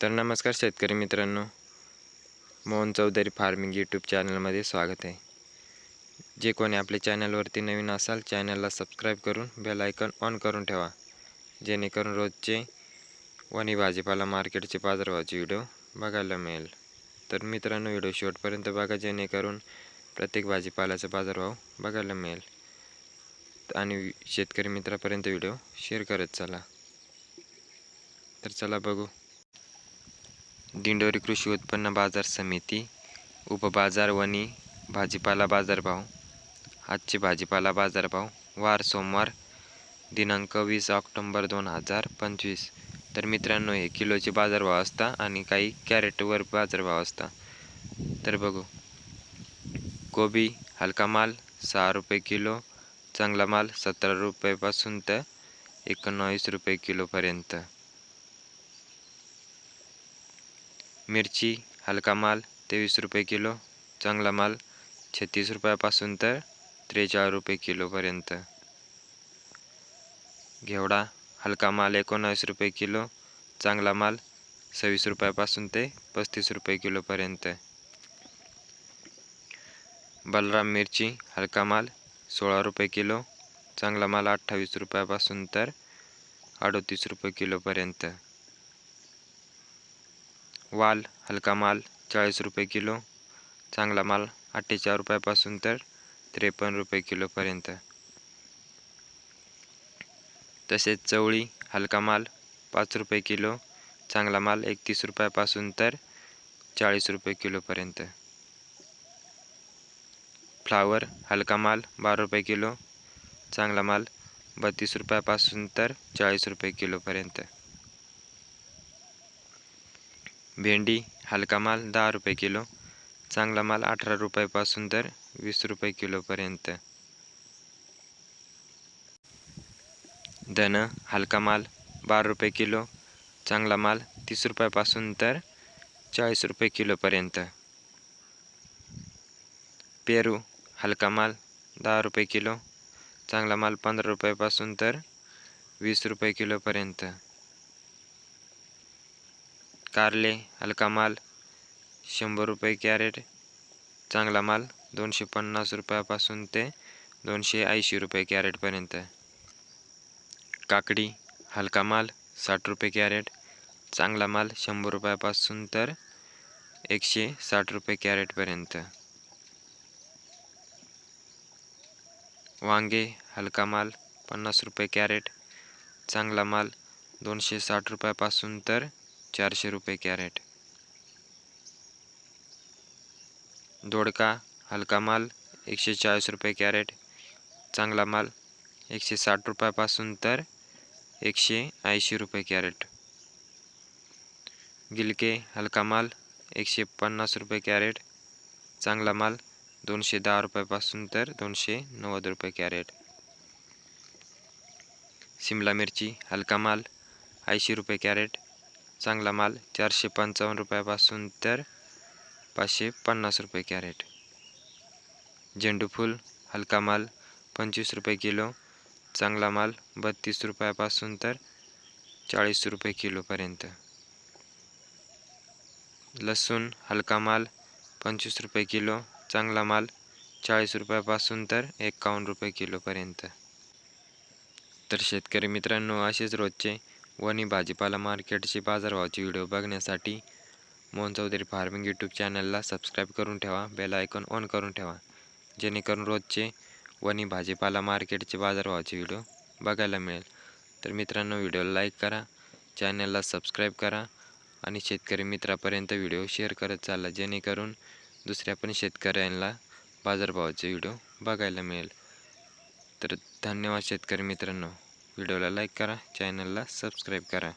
तर नमस्कार शेतकरी मित्रांनो मोहन चौधरी फार्मिंग यूट्यूब चॅनलमध्ये स्वागत आहे. जे कोणी आपल्या चॅनलवरती नवीन असाल चॅनलला सबस्क्राईब करून बेल आयकॉन ऑन करून ठेवा. जेणेकरून रोजचे वणी भाजीपाला मार्केटचे बाजारभावाचे व्हिडिओ बघायला मिळेल. तर मित्रांनो व्हिडिओ शेवटपर्यंत बघा जेणेकरून प्रत्येक भाजीपाल्याचा बाजारभाव बघायला मिळेल. आणि शेतकरी मित्रापर्यंत व्हिडिओ शेअर करत चला. तर चला बघू. दिंडोरी कृषी उत्पन्न बाजार समिती उपबाजार वणी भाजीपाला बाजारभाव आजचे भाजीपाला बाजारभाव वार सोमवार दिनांक वीस ऑक्टोंबर दोन हजार पंचवीस. तर मित्रांनो हे किलोचे बाजारभाव असता आणि काही कॅरेटवर बाजारभाव असता. तर बघू. कोबी हलका माल सहा रुपये किलो. चांगला माल सतरा रुपयेपासून तर एकोणावीस रुपये किलोपर्यंत. मिरची हलका माल तेवीस रुपये किलो चांगला माल छत्तीस रुपयापासून तर त्रेचाळीस रुपये किलोपर्यंत घेवडा हलका माल एकोणावीस रुपये किलो चांगला माल सव्वीस रुपयापासून ते पस्तीस रुपये किलोपर्यंत बलराम मिरची हलका माल सोळा रुपये किलो चांगला माल अठ्ठावीस रुपयापासून तर अडतीस रुपये किलोपर्यंत वाल हलका माल चाळीस रुपये किलो. चांगला माल अठ्ठेचाळीस रुपयापासून तर त्रेपन्न रुपये किलोपर्यंत तसेच चवळी हलका माल पाच रुपये किलो. चांगला माल एकतीस रुपयापासून तर चाळीस रुपये किलोपर्यंत फ्लावर हलका माल बारा रुपये किलो. चांगला माल बत्तीस रुपयापासून तर चाळीस रुपये किलोपर्यंत भेंडी हलका माल दहा रुपये किलो चांगला माल अठरा रुपयापासून तर वीस रुपये किलोपर्यंत धन हलका माल बारा रुपये किलो चांगला माल तीस रुपयापासून तर चाळीस रुपये किलोपर्यंत पेरू हलका माल दहा रुपये किलो चांगला माल पंधरा रुपयापासून तर वीस रुपये किलोपर्यंत कारले हलका माल शंभर रुपये कॅरेट चांगला माल दोनशे पन्नास रुपयापासून ते दोनशे ऐंशी रुपये कॅरेटपर्यंत काकडी हलका माल साठ रुपये कॅरेट चांगला माल शंभर रुपयापासून तर एकशे साठ रुपये कॅरेटपर्यंत वांगे हलका माल पन्नास रुपये कॅरेट चांगला माल दोनशे साठ रुपयापासून तर चारशे रुपये कॅरेट. दोडका हलका माल एकशे चाळीस रुपये कॅरेट. चांगला माल एकशे साठ रुपयापासून तर एकशे ऐंशी रुपये कॅरेट. गिलके हलका माल एकशे पन्नास रुपये कॅरेट. चांगला माल दोनशे दहा रुपयापासून तर दोनशे नव्वद रुपये कॅरेट. शिमला मिरची हलका माल ऐंशी रुपये कॅरेट. चांगला माल चारशे पंचावन्न रुपयापासून तर पाचशे पन्नास रुपये कॅरेट. झेंडूफूल हलका माल पंचवीस रुपये किलो. चांगला माल बत्तीस रुपयापासून तर चाळीस रुपये किलोपर्यंत लसूण हलका माल पंचवीस रुपये किलो. चांगला माल चाळीस रुपयापासून तर एकावन्न रुपये किलोपर्यंत तर शेतकरी मित्रांनो असेच रोजचे वणी भाजीपाला मार्केटचे बाजारभावाचे व्हिडिओ बघण्यासाठी मोहन चौधरी फार्मिंग यूट्यूब चॅनलला सबस्क्राईब करून ठेवा बेल आयकॉन ऑन करून ठेवा जेणेकरून रोजचे वणी भाजीपाला मार्केटचे बाजारभावाचे व्हिडिओ बघायला मिळेल. तर मित्रांनो व्हिडिओला लाईक करा चॅनलला सबस्क्राईब करा आणि शेतकरी मित्रापर्यंत व्हिडिओ शेअर करत चालला जेणेकरून दुसऱ्या पण शेतकऱ्यांना बाजारभावाचे व्हिडिओ बघायला मिळेल. तर धन्यवाद शेतकरी मित्रांनो. व्हिडिओला लाईक करा चॅनलला सबस्क्राईब करा.